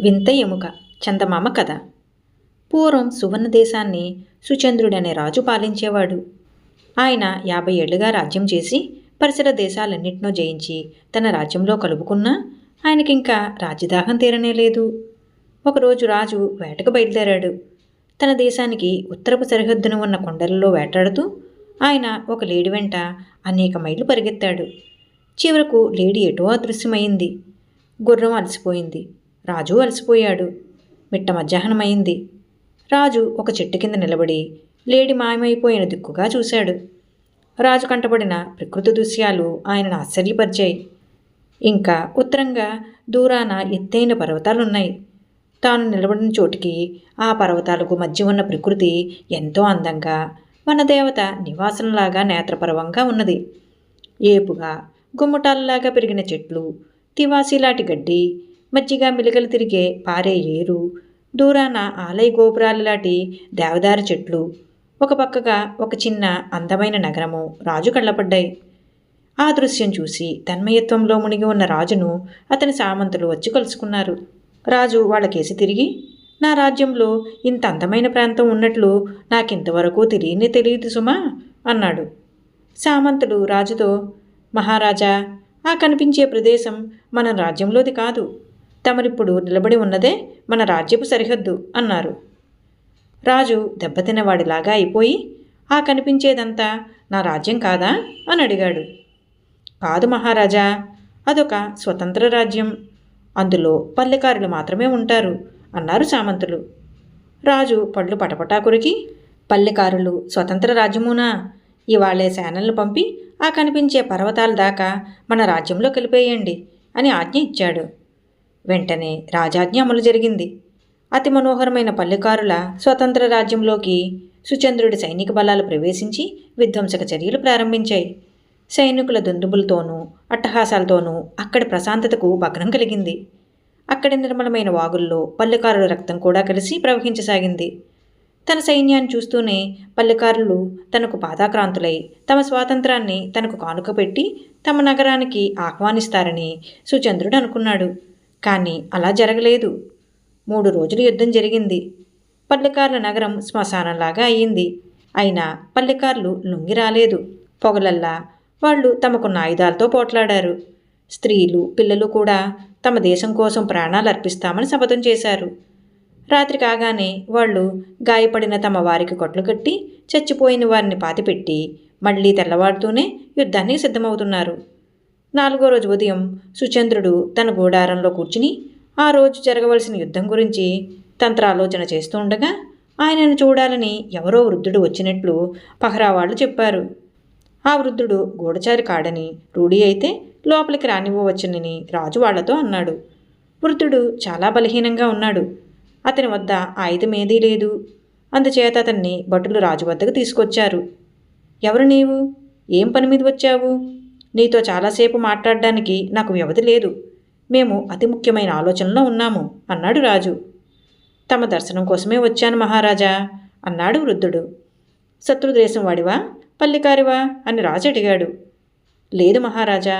వింత ఎముక చందమామ కథ. పూర్వం సువర్ణ దేశాన్ని సుచంద్రుడనే రాజు పాలించేవాడు. ఆయన యాభై ఏళ్ళుగా రాజ్యం చేసి పరిసర దేశాలన్నింటినో జయించి తన రాజ్యంలో కలుపుకున్నా ఆయనకింకా రాజ్యదాహం తీరనే లేదు. ఒకరోజు రాజు వేటకు బయలుదేరాడు. తన దేశానికి ఉత్తరపు సరిహద్దున ఉన్న కొండలలో వేటాడుతూ ఆయన ఒక లేడి వెంట అనేక మైళ్ళు పరిగెత్తాడు. చివరకు లేడీ ఎటో అదృశ్యమైంది గుర్రం అలసిపోయింది. రాజు అలసిపోయాడు. మిట్ట మధ్యాహ్నమైంది రాజు ఒక చెట్టు కింద నిలబడి లేడి మాయమైపోయిన దిక్కుగా చూశాడు. రాజు కంటబడిన ప్రకృతి దృశ్యాలు ఆయనను ఆశ్చర్యపరిచాయి. ఇంకా ఉత్తరంగా దూరాన ఎత్తైన పర్వతాలున్నాయి. తాను నిలబడిన చోటికి ఆ పర్వతాలకు మధ్య ఉన్న ప్రకృతి ఎంతో అందంగా మన దేవత నివాసంలాగా నేత్రపర్వంగా ఉన్నది. ఏపుగా గుమ్మటాలలాగా పెరిగిన చెట్లు తివాసీలాంటి గడ్డి మజ్జిగ మిలకలు తిరిగే పారే ఏరు. దూరాన ఆలయ గోపురాలు లాంటి దేవదారు చెట్లు. ఒక పక్కగా ఒక చిన్న అందమైన నగరము రాజు కళ్ళపడ్డాయి. ఆ దృశ్యం చూసి తన్మయత్వంలో మునిగి ఉన్న రాజును అతని సామంతులు వచ్చి కలుసుకున్నారు. రాజు వాళ్ళకేసి తిరిగి నా రాజ్యంలో ఇంత అందమైన ప్రాంతం ఉన్నట్లు నాకింతవరకు తెలియనే తెలియదు సుమా అన్నాడు. సామంతులు రాజుతో మహారాజా ఆ కనిపించే ప్రదేశం మన రాజ్యంలోది కాదు. తమరిప్పుడు నిలబడి ఉన్నదే మన రాజ్యపు సరిహద్దు అన్నారు. రాజు దెబ్బతిన్నవాడిలాగా అయిపోయి ఆ కనిపించేదంతా నా రాజ్యం కాదా? అని అడిగాడు. కాదు మహారాజా అదొక స్వతంత్ర రాజ్యం. అందులో పల్లెకారులు మాత్రమే ఉంటారు అన్నారు సామంతులు. రాజు పళ్ళు పటపటా కొరికి పల్లెకారులు స్వతంత్ర రాజ్యమునా? ఇవాళే సేనలను పంపి ఆ కనిపించే పర్వతాల దాకా మన రాజ్యంలో కలిపేయండి అని ఆజ్ఞ ఇచ్చాడు. వెంటనే రాజాజ్ఞ అమలు జరిగింది. అతి మనోహరమైన పల్లెకారుల స్వతంత్ర రాజ్యంలోకి సుచంద్రుడి సైనిక బలాలు ప్రవేశించి విధ్వంసక చర్యలు ప్రారంభించాయి. సైనికుల దుందుబులతోనూ అట్టహాసాలతోనూ అక్కడి ప్రశాంతతకు భగ్నం కలిగింది. అక్కడి నిర్మలమైన వాగుల్లో పల్లెకారుల రక్తం కూడా కలిసి ప్రవహించసాగింది. తన సైన్యాన్ని చూస్తూనే పల్లెకారులు తనకు పాదాక్రాంతులై తమ స్వాతంత్రాన్ని తనకు కానుక పెట్టి తమ నగరానికి ఆహ్వానిస్తారని సుచంద్రుడు అనుకున్నాడు. కానీ అలా జరగలేదు. మూడు రోజులు యుద్ధం జరిగింది. పల్లెకారుల నగరం శ్మశానంలాగా అయ్యింది అయినా పల్లెకారులు లొంగి రాలేదు. పొగలల్లా వాళ్ళు తమకున్న ఆయుధాలతో పోట్లాడారు. స్త్రీలు పిల్లలు కూడా తమ దేశం కోసం ప్రాణాలు అర్పిస్తామని శపథం చేశారు. రాత్రి కాగానే వాళ్ళు గాయపడిన తమ వారికి కొట్లు కట్టి చచ్చిపోయిన వారిని పాతిపెట్టి మళ్ళీ తెల్లవారుతూనే యుద్ధానికి సిద్ధమవుతున్నారు. నాలుగో రోజు ఉదయం సుచంద్రుడు తన గూడారంలో కూర్చుని ఆ రోజు జరగవలసిన యుద్ధం గురించి తంత్రాలోచన చేస్తూ ఉండగా ఆయనను చూడాలని ఎవరో వృద్ధుడు వచ్చినట్లు పహరావాళ్ళు చెప్పారు. ఆ వృద్ధుడు గూఢచారి కాడని రూఢి అయితే లోపలికి రానివ్వవచ్చునని రాజు వాళ్ళతో అన్నాడు. వృద్ధుడు చాలా బలహీనంగా ఉన్నాడు. అతని వద్ద ఆయుధమేదీ లేదు. అందుచేత అతన్ని భటులు రాజు వద్దకు తీసుకొచ్చారు. ఎవరు నీవు? ఏం పని మీద వచ్చావు? నీతో చాలాసేపు మాట్లాడడానికి నాకు వ్యవధి లేదు. మేము అతి ముఖ్యమైన ఆలోచనలో ఉన్నాము అన్నాడు రాజు. తమ దర్శనం కోసమే వచ్చాను మహారాజా అన్నాడు వృద్ధుడు. శత్రుదేశం వాడివా పల్లికారివా అని రాజు అడిగాడు. లేదు మహారాజా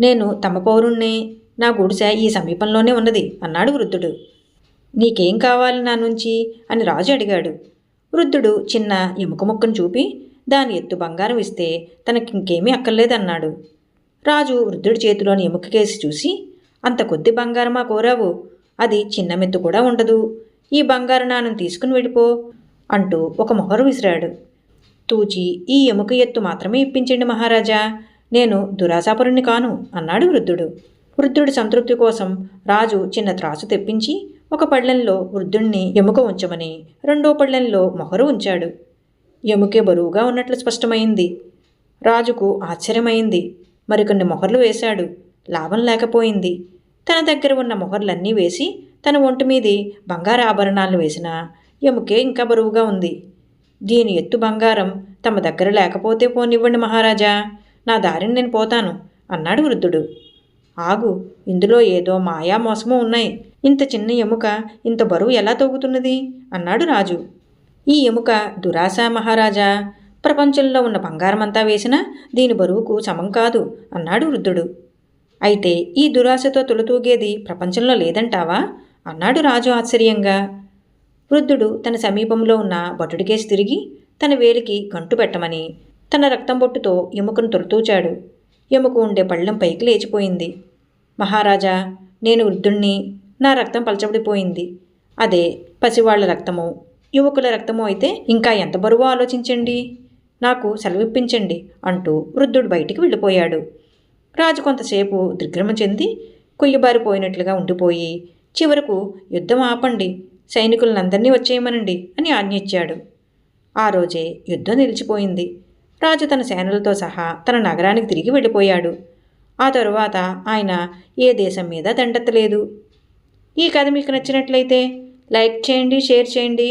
నేను తమ పౌరుణ్ణే నా గుడిసె ఈ సమీపంలోనే ఉన్నది అన్నాడు వృద్ధుడు. నీకేం కావాలి నా నుంచి అని రాజు అడిగాడు. వృద్ధుడు చిన్న ఎముక ముక్కను చూపి దాని ఎత్తు బంగారం ఇస్తే తనకింకేమీ అక్కర్లేదన్నాడు. రాజు వృద్ధుడి చేతిలోని ఎముకకేసి చూసి అంత కొద్ది బంగారమా కోరావు అది చిన్న మెత్తు కూడా ఉండదు. ఈ బంగారు నాణం తీసుకుని వెళ్ళిపో అంటూ ఒక మొహరు విసిరాడు. తూచి ఈ ఎముక ఎత్తు మాత్రమే ఇప్పించండి మహారాజా. నేను దురాశాపురుణ్ణి కాను అన్నాడు వృద్ధుడు. వృద్ధుడి సంతృప్తి కోసం రాజు చిన్న త్రాసు తెప్పించి ఒక పళ్ళెంలో వృద్ధుణ్ణి ఎముక ఉంచమని రెండో పళ్ళెంలో మొహరు ఉంచాడు. ఎముకే బరువుగా ఉన్నట్లు స్పష్టమైంది. రాజుకు ఆశ్చర్యమైంది. మరికొన్ని మొహర్లు వేశాడు. లాభం లేకపోయింది. తన దగ్గర ఉన్న మొహర్లన్నీ వేసి తన ఒంటి మీది బంగారు ఆభరణాలు వేసినా ఎముకే ఇంకా బరువుగా ఉంది. దీని ఎత్తు బంగారం తమ దగ్గర లేకపోతే పోనివ్వండి మహారాజా. నా దారిని నేను పోతాను అన్నాడు వృద్ధుడు. ఆగు ఇందులో ఏదో మాయా మోసమో ఉన్నాయి. ఇంత చిన్న ఎముక ఇంత బరువు ఎలా తోగుతున్నది? అన్నాడు రాజు. ఈ ఎముక దురాశ మహారాజా. ప్రపంచంలో ఉన్న బంగారమంతా వేసినా దీని బరువుకు సమం కాదు అన్నాడు వృద్ధుడు. అయితే ఈ దురాశతో తులతూగేది ప్రపంచంలో లేదంటావా? అన్నాడు రాజు ఆశ్చర్యంగా. వృద్ధుడు తన సమీపంలో ఉన్న భటుడికేసి తిరిగి తన వేలికి గంటు పెట్టమని తన రక్తం బొట్టుతో ఎముకను తొలతూచాడు. ఎముక ఉండే పళ్ళెం పైకి లేచిపోయింది. మహారాజా నేను వృద్ధుణ్ణి. నా రక్తం పలచబడిపోయింది. అదే పసివాళ్ళ రక్తము. యువకుల రక్తము అయితే ఇంకా ఎంత బరువో ఆలోచించండి? నాకు సెలవిప్పించండి అంటూ వృద్ధుడు బయటికి వెళ్ళిపోయాడు. రాజు కొంతసేపు దిగ్రమ చెంది కొయ్యబారిపోయినట్లుగా ఉండిపోయి చివరకు యుద్ధం ఆపండి సైనికులందరినీ వచ్చేయమనండి అని ఆజ్ఞిచ్చాడు ఆ రోజే యుద్ధం నిలిచిపోయింది. రాజు తన సేనలతో సహా తన నగరానికి తిరిగి వెళ్ళిపోయాడు. ఆ తరువాత ఆయన ఏ దేశం మీద దండెత్తలేదు. ఈ కథ మీకు నచ్చినట్లయితే లైక్ చేయండి షేర్ చేయండి.